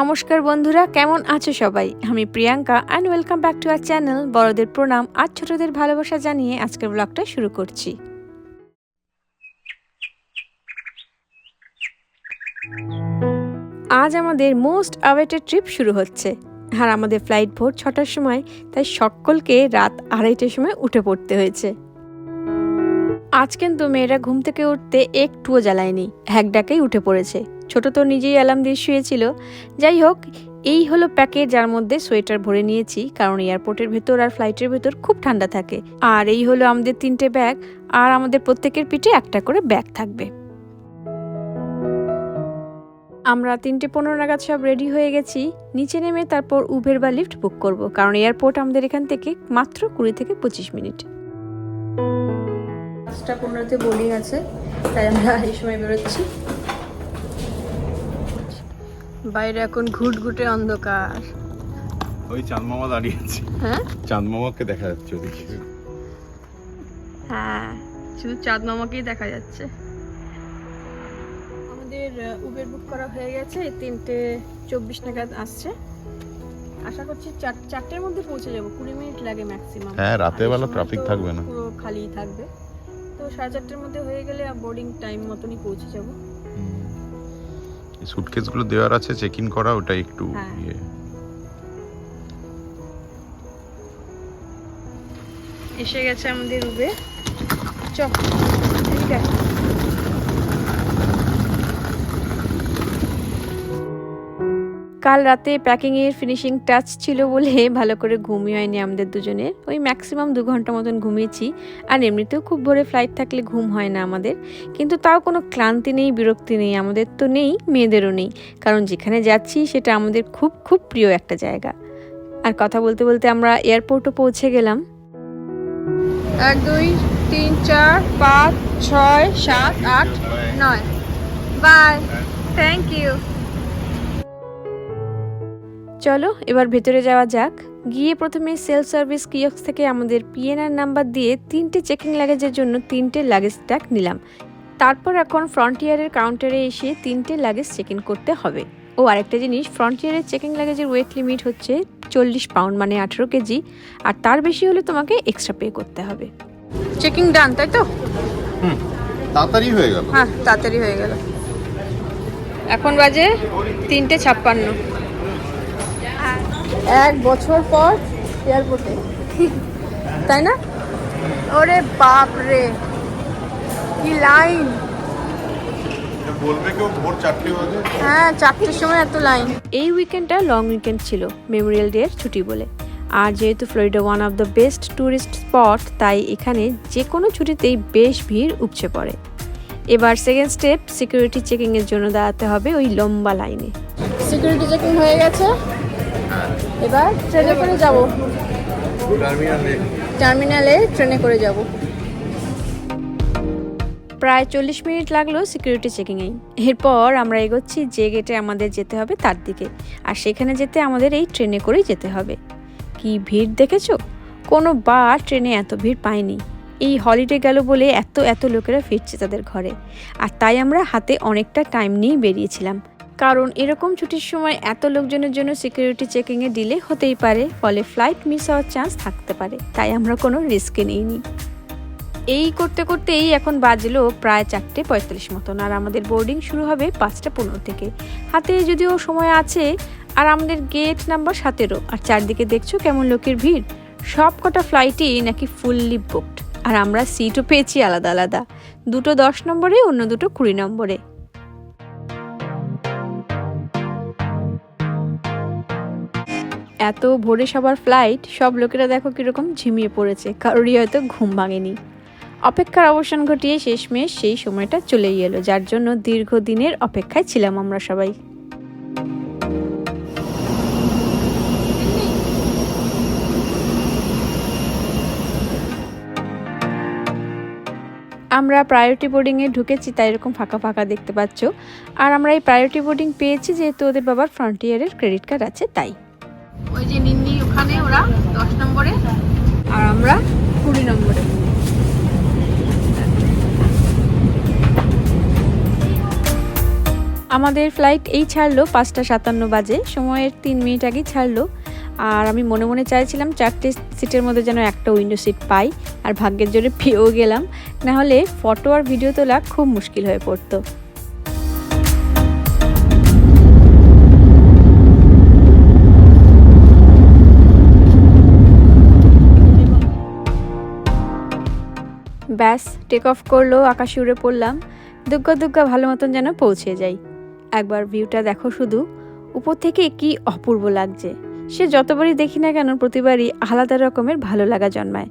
নমস্কার বন্ধুরা, কেমন আছো সবাই? আমি Priyanka and welcome back to our channel বড়দের প্রণাম আর ছোটদের ভালোবাসা জানিয়ে আজকের ব্লগটা শুরু করছি। আজ আমাদের মোস্ট আওয়েটেড ট্রিপ শুরু হচ্ছে। আর আমাদের ফ্লাইট ভোর ছটার সময়, তাই সকলকে রাত আড়াইটার সময় উঠে পড়তে হয়েছে। আজ কিন্তু মেয়েরা ঘুম থেকে উঠতে একটুও জ্বালায়নি। এক ডাকেই উঠে পড়েছে। ছোট তো নিজেই অ্যালার্ম দিয়ে শুয়েছিল। যাই হোক, এই হলো প্যাকেট যার মধ্যে সোয়েটার ভরে নিয়েছি, কারণ এয়ারপোর্টের ভেতর আর ফ্লাইটের ভেতর খুব ঠান্ডা থাকে। আর এই হলো আমাদের তিনটে ব্যাগ, আর আমাদের প্রত্যেকের পিঠে একটা করে ব্যাগ থাকবে। আমরা তিনটে পনেরো নাগাদ সব রেডি হয়ে গেছি। নিচে নেমে তারপর উবের বা লিফট বুক করব, কারণ এয়ারপোর্ট আমাদের এখান থেকে মাত্র কুড়ি থেকে পঁচিশ মিনিট। পাঁচটা পনেরোতে বোর্ডিং আছে তাই আমরা এই সময় বেরোচ্ছি। বাইরে এখন ঘুটঘুটে অন্ধকার। ওই চাঁদ মামা দাঁড়িয়ে আছে। হ্যাঁ? চাঁদ মামাকে দেখা যাচ্ছে ওদিকে। হ্যাঁ শুধু চাঁদ মামাকেই দেখা যাচ্ছে। আমাদের উবের বুক করা হয়ে গেছে তিনটে চব্বিশ নাগাদ আসছে। আশা করছি চার চারটের মধ্যে পৌঁছে যাব কুড়ি মিনিট লাগে ম্যাক্সিমাম হ্যাঁ, রাতের বেলা traffic থাকবে না। পুরো খালি থাকবে। তো সাড়ে চারটের মধ্যে হয়ে গেলে বোর্ডিং টাইম মতনই পৌঁছে যাব। সুটকেসগুলো দেওয়ার আছে চেক ইন করা ওটা একটু হ্যাঁ। ইয়ে। এসে গেছে আমাদের উবে চ ঠিক আছে। কাল রাতে প্যাকিং এর ফিনিশিং টাচ ছিল বলে ভালো করে ঘুমিয়ে হয়নি আমাদের দুজনের ওই ম্যাক্সিমাম দু ঘণ্টা মতন ঘুমিয়েছি। আর এমনিতেও খুব ভোরে ফ্লাইট থাকলে ঘুম হয় না আমাদের। কিন্তু তাও কোনো ক্লান্তি নেই, বিরক্তি নেই, আমাদের তো নেই, মেয়েদেরও নেই। কারণ যেখানে যাচ্ছি সেটা আমাদের খুব খুব প্রিয় একটা জায়গা। আর কথা বলতে বলতে আমরা এয়ারপোর্টও পৌঁছে গেলাম। এক, দুই, তিন, চার, পাঁচ, ছয়, সাত, আট, নয়। বাই থ্যাংক ইউ চলো এবার ভেতরে যাওয়া যাক। গিয়ে প্রথমে সেলফ সার্ভিস কিয়ক্স থেকে আমাদের পিএনআর নাম্বার দিয়ে তিনটে চেকিং লাগেজের জন্য তিনটে লাগেজ ট্যাগ নিলাম। তারপর এখন ফ্রন্টিয়ারের কাউন্টারে এসে তিনটে লাগেজ চেক ইন করতে হবে। ও আরেকটা জিনিস ফ্রন্টিয়ারের চেকিং লাগেজের ওয়েট লিমিট হচ্ছে চল্লিশ পাউন্ড মানে আঠেরো কেজি আর তার বেশি হলে তোমাকে এক্সট্রা পে করতে হবে। চেকিং ডান তাই তো? তাড়াতাড়ি হয়ে গেল। হ্যাঁ তাড়াতাড়ি হয়ে গেল। এখন বাজে তিনটে ছাপ্পান্ন। এক বছর পর এয়ারপোর্টে। তাই না? ওরে বাপ রে। কি লাইন। হ্যাঁ চারটের সময় এত লাইন। এই উইকেন্ডটা লং উইকেন্ড ছিল মেমোরিয়াল ডে এর ছুটি বলে। আর যেহেতু Florida one of the best tourist spot তাই এখানে যে কোনো ছুটিতেই বেশ ভিড় উপচে পড়ে। এবার সেকেন্ড স্টেপ সিকিউরিটি চেকিং এর জন্য দাঁড়াতে হবে ওই লম্বা লাইনে। সিকিউরিটি চেকিং হয়ে গেছে। এবার ট্রেনে করে যাব। টার্মিনালে। ট্রেনে করে যাব। প্রায় চল্লিশ মিনিট লাগল সিকিউরিটি চেকিংয়েই এরপর আমরা এগোচ্ছি যে গেটে আমাদের যেতে হবে তার দিকে। আর সেখানে যেতে আমাদের এই ট্রেনে করেই যেতে হবে। কি ভিড় দেখেছ? কোনো বার ট্রেনে এত ভিড় পাইনি। এই হলিডে গেল বলে এত এত লোকেরা ফিরছে তাদের ঘরে। আর তাই আমরা হাতে অনেকটা টাইম নিয়েই বেরিয়েছিলাম। কারণ এরকম ছুটির সময় এত লোকজনের জন্য সিকিউরিটি চেকিংয়ে ডিলে হতেই পারে, ফলে ফ্লাইট মিস হওয়ার চান্স থাকতে পারে। তাই আমরা কোনো রিস্কে নিইনি। এই করতে করতেই এখন বাজলো প্রায় চারটে পঁয়তাল্লিশ মতন, আর আমাদের বোর্ডিং শুরু হবে পাঁচটা পনেরো থেকে। হাতে যদিও সময় আছে, আর আমাদের গেট নাম্বার সতেরো, আর চারদিকে দেখছ কেমন লোকের ভিড়? সব কটা ফ্লাইটই নাকি ফুললি বুকড আর আমরা সিটও পেয়েছি আলাদা আলাদা। দুটো দশ নম্বরে, অন্য দুটো কুড়ি নম্বরে। এত ভোরে সবার ফ্লাইট সব লোকেরা দেখো কীরকম ঝিমিয়ে পড়েছে, কারোরই হয়তো ঘুম ভাঙেনি। অপেক্ষার অবসান ঘটিয়ে শেষমেশ সেই সময়টা চলেই এলো, যার জন্য দীর্ঘদিনের অপেক্ষায় ছিলাম আমরা সবাই। আমরা প্রায়োরিটি বোর্ডিংয়ে ঢুকেছি, তাই এরকম ফাঁকা ফাঁকা দেখতে পাচ্ছ। আর আমরা এই প্রায়োরিটি বোর্ডিং পেয়েছি, যেহেতু ওদের বাবার ফ্রন্টিয়ারের ক্রেডিট কার্ড আছে, তাই। ওই যে নিন্নি ওখানে, ওরা দশ নম্বরে। আর আমরা কুড়ি নম্বরে। আমাদের ফ্লাইট এই ছাড়লো পাঁচটা সাতান্ন বাজে। সময়ের তিন মিনিট আগেই ছাড়লো। আর আমি মনে মনে চাইছিলাম চারটে সিটের মধ্যে যেন একটা উইন্ডো সিট পাই। আর ভাগ্যের জোরে পেয়েও গেলাম। না হলে ফটো আর ভিডিও তোলা খুব মুশকিল হয়ে পড়তো। ব্যাস টেক অফ করল, আকাশে উড়ে পড়লাম। দুগ্গা দুগ্গা ভালো মতন যেন পৌঁছে যাই। একবার ভিউটা দেখো শুধু। উপর থেকে কি অপূর্ব লাগছে। সে যতবারই দেখি না কেন, প্রতিবারই আলাদা রকমের ভালো লাগা জন্মায়।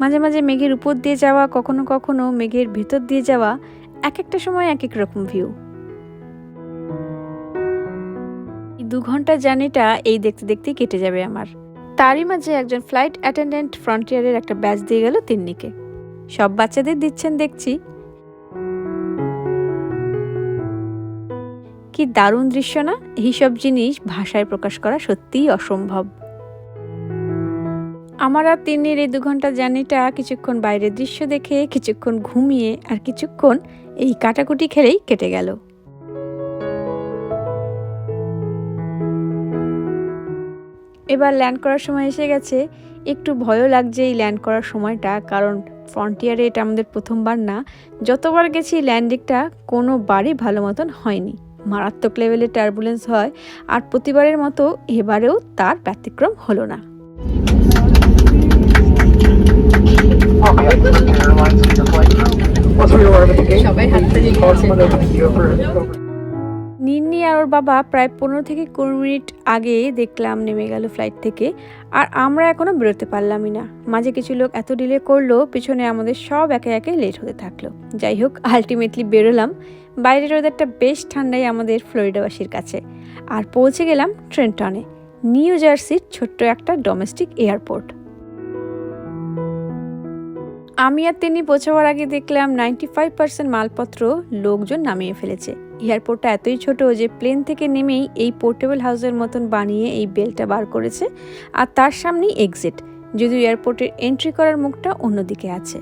মাঝে মাঝে মেঘের উপর দিয়ে যাওয়া, কখনো কখনো মেঘের ভেতর দিয়ে যাওয়া এক একটা সময় এক এক রকম ভিউ দু ঘণ্টা জার্নিটা এই দেখতে দেখতেই কেটে যাবে আমার। তারই মাঝে একজন ফ্লাইট অ্যাটেন্ডেন্ট ফ্রন্টিয়ারের একটা ব্যাচ দিয়ে গেল তিন্নিকে। সব বাচ্চাদের দিচ্ছেন দেখছি। কি দারুণ দৃশ্য না? এইসব জিনিস ভাষায় প্রকাশ করা সত্যিই অসম্ভব। আমার আর তিন্নির এই দু ঘণ্টা জার্নিটা কিছুক্ষণ বাইরের দৃশ্য দেখে, কিছুক্ষণ ঘুমিয়ে আর কিছুক্ষণ এই কাটাকুটি খেলেই কেটে গেল। এবার ল্যান্ড করার সময় এসে গেছে। একটু ভয়ও লাগছে এই ল্যান্ড করার সময়টা, কারণ ফ্রন্টিয়ারে এটা আমাদের প্রথমবার না যতবার গেছি ল্যান্ডিংটা কোনো বারই ভালো মতন হয়নি। মারাত্মক লেভেলে টার্বুলেন্স হয় আর প্রতিবারের মতো এবারেও তার ব্যতিক্রম হলো না। সবাই হাত নিন্নি আর ওর বাবা প্রায় পনেরো থেকে কুড়ি মিনিট আগে দেখলাম নেমে গেল ফ্লাইট থেকে। আর আমরা এখনও বেরোতে পারলামই না। মাঝে কিছু লোক এত ডিলে করল, পিছনে আমাদের সব একে একে লেট হতে থাকল। যাই হোক আলটিমেটলি বেরোলাম। বাইরের ওয়েদারটা বেশ ঠান্ডাই আমাদের ফ্লোরিডাবাসীর কাছে। আর পৌঁছে গেলাম ট্রেন্টনে নিউ জার্সির ছোট্ট একটা ডোমেস্টিক এয়ারপোর্ট আমি আর তিনি পৌঁছাবার আগে দেখলাম নাইনটি ফাইভ পার্সেন্ট মালপত্র লোকজন নামিয়ে ফেলেছে। এয়ারপোর্টটা এতই ছোট যে প্লেন থেকে নেমেই এই পোর্টেবল হাউসের মতন বানিয়ে এই বেলটা বার করেছে, আর তার সামনেই এক্সিট, যদিও এয়ারপোর্টের এন্ট্রি করার মুখটা অন্যদিকে আছে।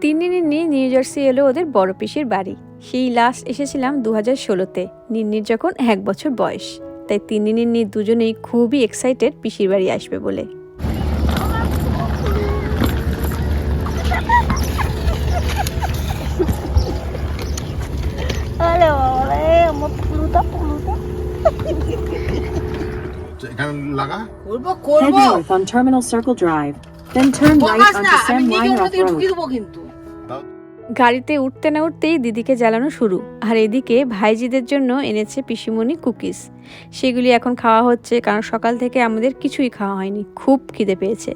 তিন দিনের নিয়ে নিউ জার্সি এলো ওদের বড় পিসির বাড়ি। সেই লাস্ট এসেছিলাম দু হাজার ষোলোতে, নিন্নির যখন এক বছর বয়স। তাই তিন দিনের নিয়ে দুজনেই খুবই এক্সাইটেড পিসির বাড়ি আসবে বলে। এখানে লাগা করব Head north on Terminal Circle Drive, then turn right onto Sam Weinroth Road. কিন্তু গাড়িতে উঠতে না উঠতেই দিদিকে জ্বালানো শুরু। আর এদিকে ভাইজিদের জন্য এনেছে পিসিমণি কুকিজ। সেগুলি এখন খাওয়া হচ্ছে কারণ সকাল থেকে আমাদের কিছুই খাওয়া হয়নি। খুব খিদে পেয়েছে।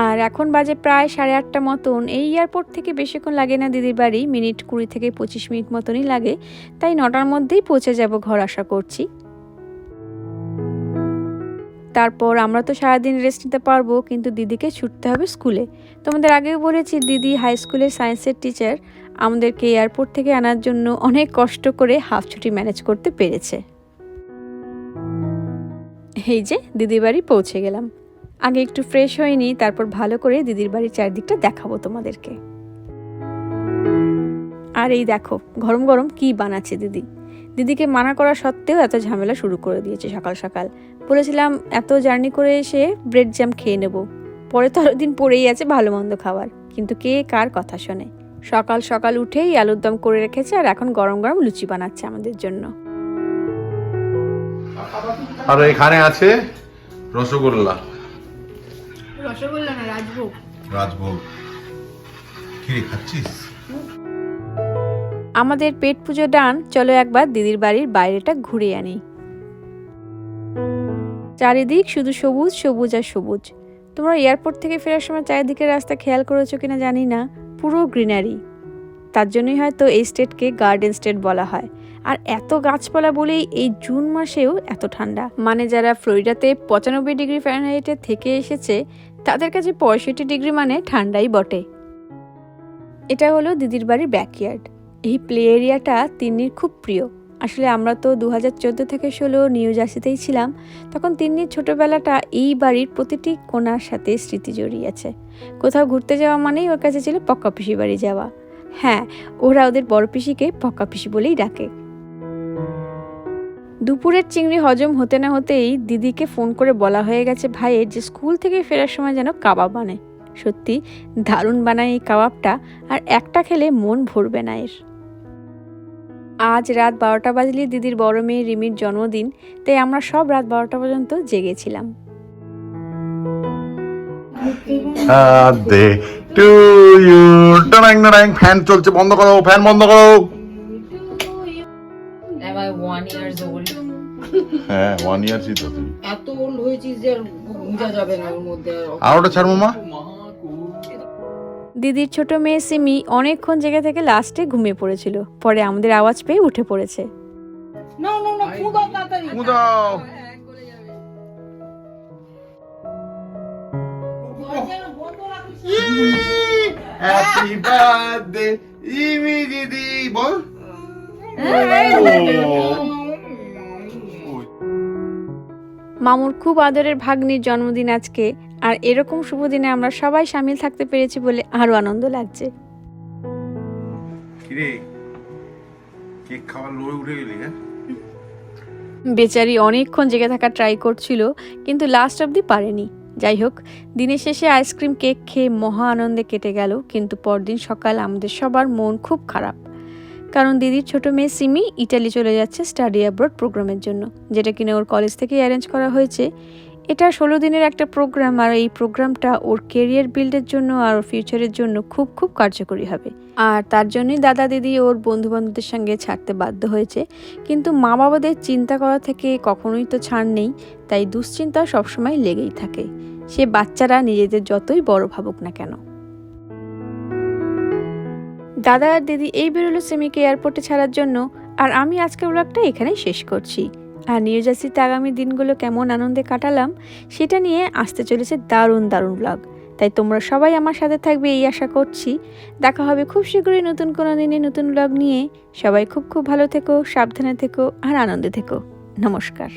আর এখন বাজে প্রায় সাড়ে আটটা মতন। এই এয়ারপোর্ট থেকে বেশিক্ষণ লাগে না দিদির বাড়ি, মিনিট কুড়ি থেকে পঁচিশ মিনিট মতনই লাগে। তাই নটার মধ্যেই পৌঁছে যাব ঘর আশা করছি। তারপর আমরা তো সারাদিন রেস্ট নিতে পারব, কিন্তু দিদিকে ছুটতে হবে স্কুলে তোমাদের আগেও বলেছি, দিদি হাই স্কুলের সায়েন্সের টিচার আমাদেরকে এয়ারপোর্ট থেকে আনার জন্য অনেক কষ্ট করে হাফ ছুটি ম্যানেজ করতে পেরেছে। এই যে, দিদির বাড়ি পৌঁছে গেলাম। আগে একটু ফ্রেশ হয়নি তারপর ভালো করে দিদির বাড়ির চারদিকটা দেখাবো তোমাদেরকে। আর এই দেখো, গরম গরম কি বানাচ্ছে দিদি? দিদিকে মানা করা সত্ত্বেও এত ঝামেলা শুরু করে দিয়েছে সকাল সকাল। বলেছিলাম, এত জার্নি করে এসে ব্রেড জ্যাম খেয়ে নেব। পরে তো আরও দিন পড়েই আছে ভালো মন্দ খাবার। কিন্তু কে কার কথা শোনে? সকাল সকাল উঠেই আলুর দম করে রেখেছে আর এখন গরম গরম লুচি বানাচ্ছে আমাদের জন্য। আর এখানে আছে রসগোল্লা। রসগোল্লা না রাজভোগ? রাজভোগ। কি খাচ্ছিস? আমাদের পেট পুজো ডান চলো একবার দিদির বাড়ির বাইরেটা ঘুরে আনি। চারিদিক শুধু সবুজ সবুজ আর সবুজ। তোমরা এয়ারপোর্ট থেকে ফেরার সময় চারিদিকের রাস্তা খেয়াল করেছ কিনা জানি না পুরো গ্রিনারি। তার জন্যই হয়তো এই স্টেটকে গার্ডেন স্টেট বলা হয়। আর এত গাছপালা বলেই এই জুন মাসেও এত ঠান্ডা। মানে যারা ফ্লোরিডাতে পঁচানব্বই ডিগ্রি ফ্যারেনহাইটে থেকে এসেছে তাদের কাছে পঁয়ষট্টি ডিগ্রি মানে ঠান্ডাই বটে। এটা হলো দিদির বাড়ির ব্যাকইয়ার্ড এই প্লে এরিয়াটা তিন্নির খুব প্রিয়। আসলে আমরা তো দু হাজার চোদ্দ থেকে ষোলো নিউ জার্সিতেই ছিলাম, তখন তিন্নির ছোটোবেলাটা এই বাড়ির প্রতিটি কোনার সাথে স্মৃতি জড়িয়ে আছে। কোথাও ঘুরতে যাওয়া মানেই ওর কাছে ছিল পক্কা পিসি বাড়ি যাওয়া। হ্যাঁ ওরা ওদের বড় পিসিকে পক্কা পিসি বলেই ডাকে। দুপুরের চিংড়ি হজম হতে না হতেই দিদিকে ফোন করে বলা হয়ে গেছে ভাইয়ের যে স্কুল থেকে ফেরার সময় যেন কাবাব বানায় সত্যি, দারুণ বানায় এই কাবাবটা, আর একটা খেলে মন ভরবে না এর। আজ রাত বারোটা বাজলে দিদির বড় মেয়ে রিমির জন্মদিন, তাই আমরা সব রাত বারোটা পর্যন্ত জেগেছিলাম। ফ্যান চলছে, বন্ধ করো, ফ্যান বন্ধ করো। ওয়ান ইয়ার্স ওল্ড হ্যাঁ ওয়ান ইয়ার ছিল তুই এত ওল্ড হয়েছিস যে বোঝা যাবে না ওর মধ্যে আর ওটা ছাড় মামা দিদির ছোট মেয়ে সিমি অনেকক্ষণ জেগে থেকে লাস্টে ঘুমিয়ে পড়েছিল পরে আমাদের আওয়াজ পেয়ে উঠে পড়েছে না না না কুদাও তাড়াতাড়ি উদাও হ্যাপি বার্থডে ইমি দিদি বল মামুর খুব আদরের ভাগ্নির জন্মদিন আজকে আর এরকম শুভ দিনে আমরা সবাই সামিল থাকতে পেরেছি বলে আরও আনন্দ লাগছে। হ্যাঁ? বেচারি অনেকক্ষণ জেগে থাকা ট্রাই করছিল কিন্তু লাস্ট অবধি পারেনি। যাই হোক দিনের শেষে আইসক্রিম কেক খেয়ে মহা আনন্দে কেটে গেল কিন্তু পরদিন সকাল আমাদের সবার মন খুব খারাপ। কারণ দিদির ছোট মেয়ে সিমি ইটালি চলে যাচ্ছে স্টাডি অ্যাব্রড প্রোগ্রামের জন্য, যেটা কিনা ওর কলেজ থেকেই অ্যারেঞ্জ করা হয়েছে। এটা ষোলো দিনের একটা প্রোগ্রাম, আর এই প্রোগ্রামটা ওর কেরিয়ার বিল্ডের জন্য আর ওর ফিউচারের জন্য খুব খুব কার্যকরী হবে। আর তার জন্যই দাদা দিদি ওর বন্ধু বান্ধবদের সঙ্গে ছাড়তে বাধ্য হয়েছে। কিন্তু মা বাবাদের চিন্তা করা থেকে কখনোই তো ছাড় নেই, তাই দুশ্চিন্তা সবসময় লেগেই থাকে। সে বাচ্চারা নিজেদের যতই বড় ভাবুক না কেন। দাদা আর দিদি এই বেরোলো সেমিকে এয়ারপোর্টে ছাড়ার জন্য, আর আমি আজকের ব্লগটা এখানেই শেষ করছি। আর নিউ জার্সিতে আগামী দিনগুলো কেমন আনন্দে কাটালাম, সেটা নিয়ে আসতে চলেছে দারুণ দারুণ ব্লগ তাই তোমরা সবাই আমার সাথে থাকবে এই আশা করছি। দেখা হবে খুব শীঘ্রই নতুন কোনো দিনে নতুন ব্লগ নিয়ে। সবাই খুব খুব ভালো থেকো, সাবধানে থেকো, আর আনন্দে থেকো। নমস্কার।